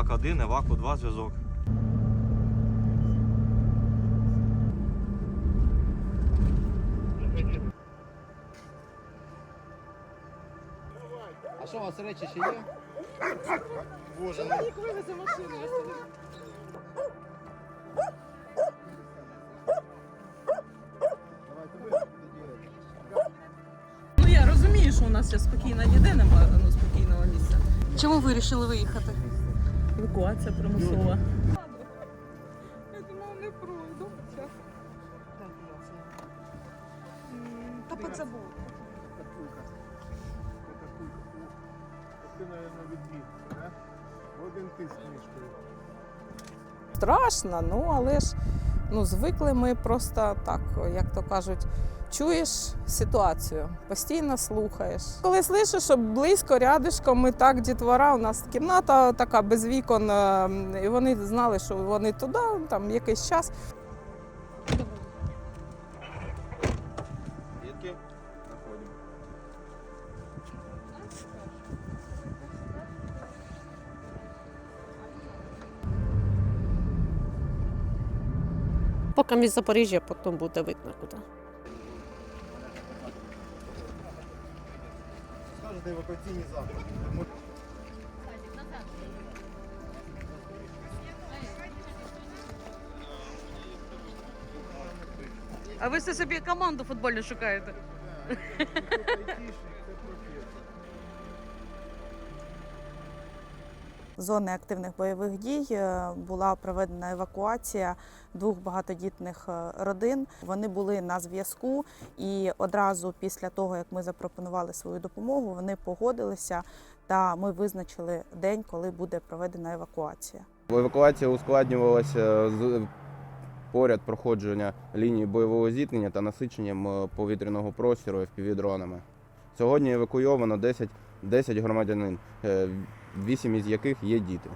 Евак 1, Еваку 2 зв'язок. А що у вас речі ще є? Чоловік вивезе машину, я сидів. Ну я розумію, що у нас зараз спокійна немає ну, спокійного місця. Чому ви вирішили виїхати? Евакуація примусова. Я думала, не пройду. Та по це було. Ти, мабуть, відвід, не? Один ти з страшно, ну але ж ну, звикли ми просто так, як то кажуть, чуєш ситуацію, постійно слухаєш. Коли слышиш, що близько рядишком, і так дітвора, у нас кімната така без вікон, е, і вони знали, що вони туди, там якийсь час. Дітки, заходимо. Поки між Запоріжжя, потім буде видно куди. Скажете евакуаційні заходи. А ви все собі команду футбольну шукаєте? Зони активних бойових дій е, була проведена евакуація двох багатодітних е, родин. Вони були на зв'язку, і одразу після того, як ми запропонували свою допомогу, вони погодилися. Та ми визначили день, коли буде проведена евакуація. Евакуація ускладнювалася з поряд проходження лінії бойового зіткнення та насиченням е, повітряного простору FPV-дронами. Сьогодні евакуйовано 10, 10 громадянин, 8 із яких є діти.